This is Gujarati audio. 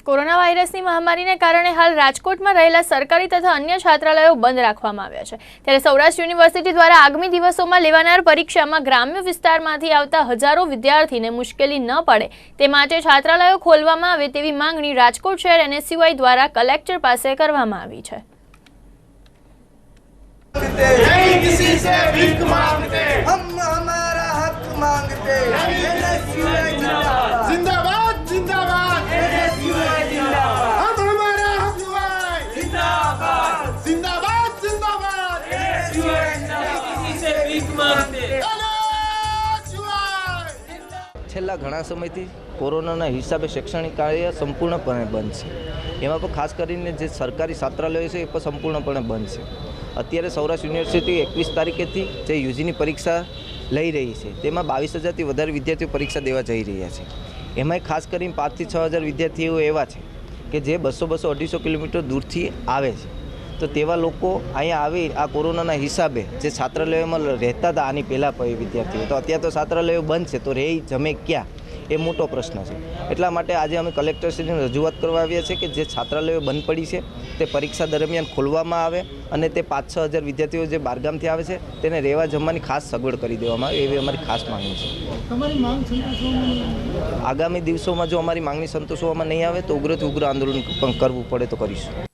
કોરોના વાયરસની મહામારીને કારણે હાલ રાજકોટમાં રહેલા સરકારી તથા અન્ય છાત્રાલયો બંધ રાખવામાં આવ્યા છે ત્યારે સૌરાષ્ટ્ર યુનિવર્સિટી દ્વારા આગામી દિવસોમાં લેવાનાર પરીક્ષામાં ગ્રામ્ય વિસ્તારમાંથી આવતા હજારો વિદ્યાર્થીને મુશ્કેલી ન પડે તે માટે છાત્રાલયો ખોલવામાં આવે તેવી માંગણી રાજકોટ શહેર એનએસયુઆઈ દ્વારા કલેક્ટર પાસે કરવામાં આવી છે नहीं किसी से भीख मांगते हम हमारा हक मांगते છેલ્લા ઘણા સમયથી કોરોનાના હિસાબે શૈક્ષણિક કાર્ય સંપૂર્ણપણે બંધ છે. એમાં પણ ખાસ કરીને જે સરકારી છાત્રાલયો છે એ પણ સંપૂર્ણપણે બંધ છે. અત્યારે સૌરાષ્ટ્ર યુનિવર્સિટી એકવીસ તારીખેથી જે યુજીની પરીક્ષા લઈ રહી છે, તેમાં બાવીસ હજારથી વધારે વિદ્યાર્થીઓ પરીક્ષા દેવા જઈ રહ્યા છે. એમાંય ખાસ કરીને પાંચથી છ હજાર વિદ્યાર્થીઓ એવા છે કે જે બસો બસો અઢીસો કિલોમીટર દૂરથી આવે છે. તો તેવા લોકો અહીંયા આવી આ કોરોનાના હિસાબે જે છાત્રાલયોમાં રહેતા હતા આની પહેલાં વિદ્યાર્થીઓ. તો અત્યારે તો છાત્રાલયો બંધ છે તો રહે જમે ક્યાં? એ મોટો પ્રશ્ન છે. એટલા માટે આજે અમે કલેક્ટરશ્રીને રજૂઆત કરવા આવ્યા છીએ કે જે છાત્રાલયો બંધ પડી છે તે પરીક્ષા દરમિયાન ખોલવામાં આવે અને તે પાંચ છ હજાર વિદ્યાર્થીઓ જે બહારગામથી આવે છે તેને રહેવા જમવાની ખાસ સગવડ કરી દેવામાં આવે એવી અમારી ખાસ માંગણી છે. આગામી દિવસોમાં જો અમારી માંગણી સંતોષવામાં નહીં આવે તો ઉગ્રથી ઉગ્ર આંદોલન પણ કરવું પડે તો કરીશું.